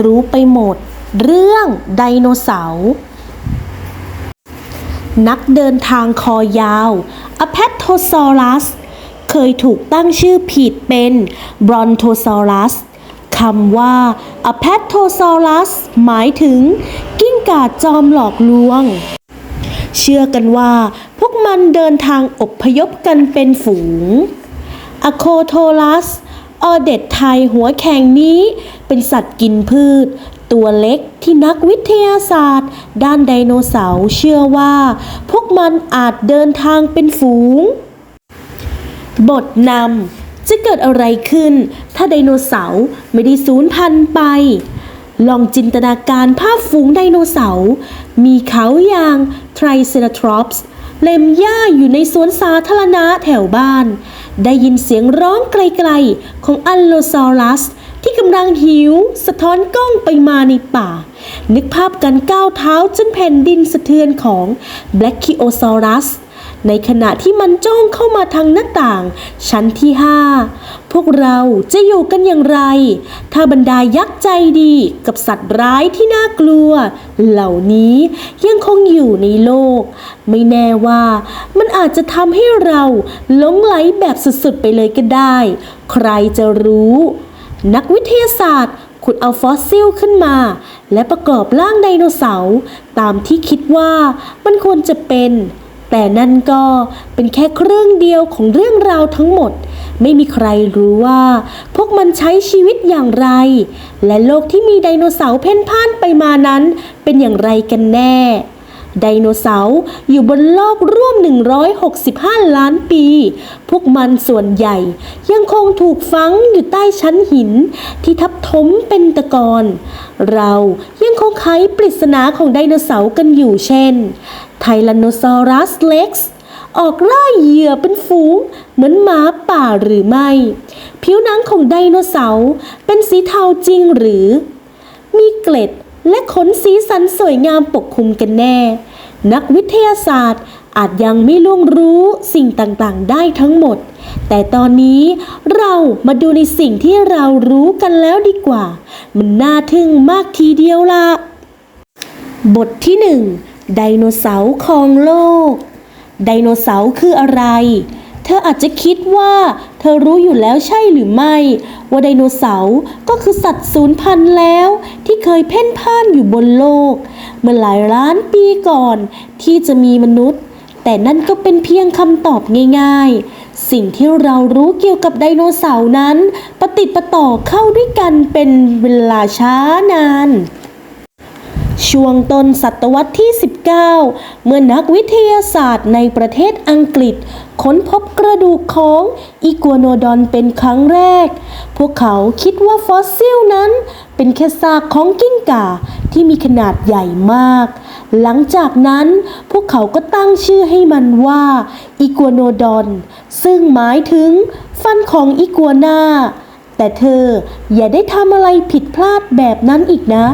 รู้ไปหมด เรื่องไดโนเสาร์นักเดินทางคอยาวอ p พ t โทซอรัส เคยถูกตั้งชื่อผิดเป็นบรอนโทซอรัสคำว่าอ p พ t โทซอรัส หมายถึง กิ้งก่าจอมหลอกลวง เชื่อกันว่า พวกมันเดินทางอบพยพกันเป็นฝูงอะโคโทลัส ออเด็ดไทยหัวแข็งนี้ เป็นสัตว์กินพืช ตัวเล็กที่นักวิทยาศาสตร์ ด้านไดโนเสาร์เชื่อว่า พวกมันอาจเดินทางเป็นฝูง บทนำจะเกิดอะไรขึ้น ถ้าไดโนเสาร์ไม่ได้สูญพันธุ์ไป ลองจินตนาการภาพฝูงไดโนเสาร์มีเขาอย่างไทรเซราทรอปส์ เล็มหญ้าอยู่ในสวนสาธารณะแถวบ้าน ได้ยินเสียงร้องไกลๆ ของอัลโลซอรัส ที่กำลังหิว สะท้อนกล้องไปมาในป่า นึกภาพการก้าวเท้าจนแผ่นดินสะเทือนของแบล็กคิโอซอรัส ในขณะที่มันจ้องเข้ามาทางหน้าต่าง ชั้นที่ห้าพวกเราจะอยู่กันอย่างไร ถ้าบรรดายักษ์ใจดีกับสัตว์ร้ายที่น่ากลัว เหล่านี้ยังคงอยู่ในโลก ไม่แน่ว่ามันอาจจะทำให้เราหลงไหลแบบสุดๆไปเลยก็ได้ ใครจะรู้ นักวิทยาศาสตร์ขุดเอาฟอสซิลขึ้นมา และประกอบร่างไดโนเสาร์ตามที่คิดว่ามันควรจะเป็น แต่นั่นก็เป็นแค่เครื่องเดียวของเรื่องราวทั้งหมด ไม่มีใครรู้ว่า พวกมันใช้ชีวิตอย่างไร และโลกที่มีไดโนเสาร์เพ่นพ่านไปมานั้น เป็นอย่างไรกันแน่ ไดโนเสาร์อยู่บนโลกร่วม 165 ล้านปี พวกมันส่วนใหญ่ ยังคงถูกฝังอยู่ใต้ชั้นหินที่ทับถมเป็นตะกอนเรายังคงไขปริศนาของไดโนเสาร์กันอยู่เช่น ไทแรนโนซอรัสเล็กซ์ออกล่าเหยื่อเป็นฝูง เหมือนหมาป่าหรือไม่ ผิวหนังของไดโนเสาร์เป็นสีเทาจริงหรือ มีเกล็ดและขนสีสันสวยงามปกคลุมกันแน่ นักวิทยาศาสตร์อาจยังไม่ล่วงรู้สิ่งต่างๆ ได้ทั้งหมด แต่ตอนนี้เรามาดูในสิ่งที่เรารู้กันแล้วดีกว่า มันน่าทึ่งมากทีเดียวละบทที่หนึ่งไดโนเสาร์ของโลก ไดโนเสาร์คืออะไร เธออาจจะคิดว่า เธอรู้อยู่แล้วใช่หรือไม่ ว่าไดโนเสาร์ก็คือสัตว์สูญพันธุ์แล้ว ที่เคยเพ่นพ่านอยู่บนโลก เมื่อหลายล้านปีก่อนที่จะมีมนุษย์ แต่นั่นก็เป็นเพียงคำตอบง่ายๆ สิ่งที่เรารู้เกี่ยวกับไดโนเสาร์นั้นปะติปต่อเข้าด้วยกันเป็นเวลาช้านานช่วงต้นศตวรรษที่ 19 เมื่อนักวิทยาศาสตร์ในประเทศอังกฤษ ค้นพบกระดูกของอีกัวโนดอนเป็นครั้งแรก พวกเขาคิดว่าฟอสซิลนั้นเป็นแค่ซากของกิ้งก่า ที่มีขนาดใหญ่มาก หลังจากนั้นพวกเขาก็ตั้งชื่อให้มันว่าอีกัวโนดอน ซึ่งหมายถึงฟันของอีกัวนาแต่เธออย่าได้ทำอะไรผิดพลาดแบบนั้นอีกนะ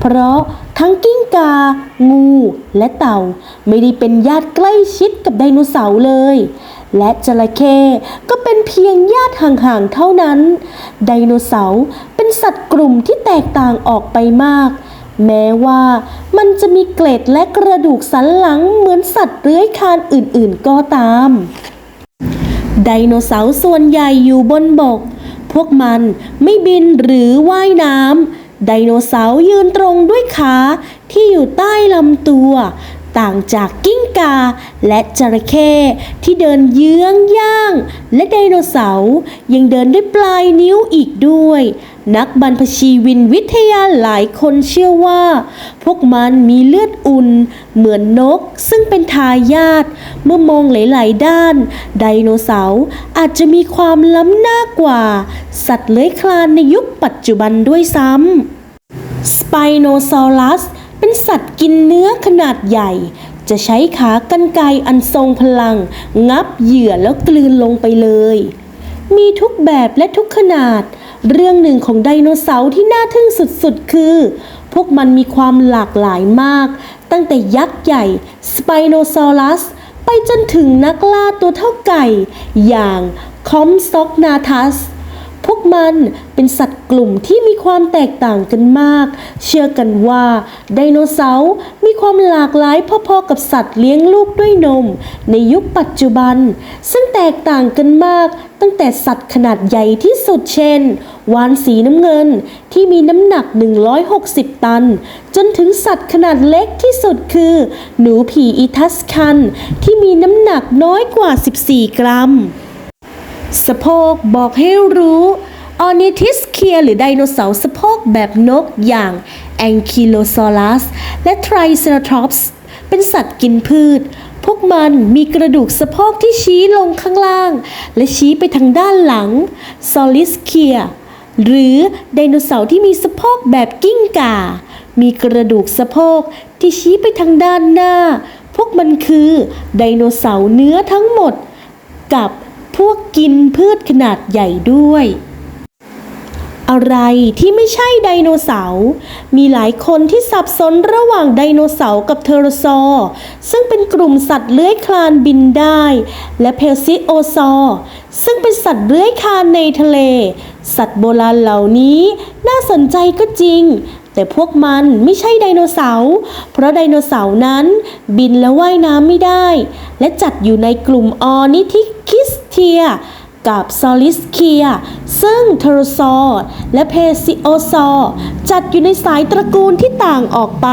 เพราะทั้งกิ้งกา งูและเต่า ไม่ได้เป็นญาติใกล้ชิดกับไดโนเสาร์เลย และจระเข้ก็เป็นเพียงญาติห่างๆเท่านั้น ไดโนเสาร์เป็นสัตว์กลุ่มที่แตกต่างออกไปมาก แม้ว่ามันจะมีเกล็ดและกระดูกสันหลังเหมือนสัตว์เลื้อยคลานอื่นๆก็ตาม ไดโนเสาร์ส่วนใหญ่อยู่บนบก พวกมันไม่บินหรือว่ายน้ำไดโนเสาร์ยืนตรงด้วยขาที่อยู่ใต้ลำตัว ต่างจากกิ้งกา และจระเข้ที่เดินเยื้องย่าง และไดโนเสาร์ยังเดินด้วยปลายนิ้วอีกด้วย นักบรรพชีวินวิทยาหลายคนเชื่อว่า พวกมันมีเลือดอุ่น เหมือนนกซึ่งเป็นทายาทเมื่อมองหลาย ๆ ด้าน ไดโนเสาร์อาจจะมีความล้ำหน้ากว่า สัตว์เลื้อยคลานในยุคปัจจุบันด้วยซ้ำสไปโนซอรัส เป็นสัตว์กินเนื้อขนาดใหญ่ จะใช้ขากรรไกรอันทรงพลัง งับเหยื่อแล้วกลืนลงไปเลย มีทุกแบบและทุกขนาด เรื่องหนึ่งของไดโนเสาร์ที่น่าทึ่งสุดๆ คือ พวกมันมีความหลากหลายมาก ตั้งแต่ยักษ์ใหญ่สไปโนซอรัสไปจนถึงนักล่าตัวเท่าไก่ อย่างคอมซอกนาทัส พวกมันเป็นสัตว์กลุ่มที่มีความแตกต่างกันมาก เชื่อกันว่าไดโนเสาร์มีความหลากหลายพอๆกับสัตว์เลี้ยงลูกด้วยนม ในยุคปัจจุบัน ซึ่งแตกต่างกันมาก ตั้งแต่สัตว์ขนาดใหญ่ที่สุดเช่น วานสีน้ำเงินที่มีน้ำหนัก 160 ตัน จนถึงสัตว์ขนาดเล็กที่สุดคือ หนูผีอีทัสคันที่มีน้ำหนักน้อยกว่า 14 กรัม สะโพกบอกให้รู้ออนิทิสเคียหรือไดโนเสาร์สะโพกแบบนกอย่างแองคิโลซอรัสและไทรเซราทอปส์เป็นสัตว์กินพืช พวกมันมีกระดูกสะโพกที่ชี้ลงข้างล่าง และชี้ไปทางด้านหลังซอลิสเคียหรือไดโนเสาร์ที่มีสะโพกแบบกิ้งก่า มีกระดูกสะโพกที่ชี้ไปทางด้านหน้า พวกมันคือไดโนเสาร์เนื้อทั้งหมดกับ พวกกินพืชขนาดใหญ่ด้วย อะไรที่ไม่ใช่ไดโนเสาร์มีหลายคนที่สับสนระหว่างไดโนเสาร์กับเทอร์ซอร์ซึ่งเป็นกลุ่มสัตว์เลื้อยคลานบินได้ และเพลซิโอซอร์ซึ่งเป็นสัตว์เลื้อยคลานในทะเล สัตว์โบราณเหล่านี้น่าสนใจก็จริง แต่พวกมันไม่ใช่ไดโนเสาร์ เพราะไดโนเสาร์นั้นบินและว่ายน้ำไม่ได้ และจัดอยู่ในกลุ่มออนิทิคิสเทีย กับซอลิสเคีย ซึ่งเทโรซอร์และเพซิโอซอร์จัดอยู่ในสายตระกูลที่ต่างออกไป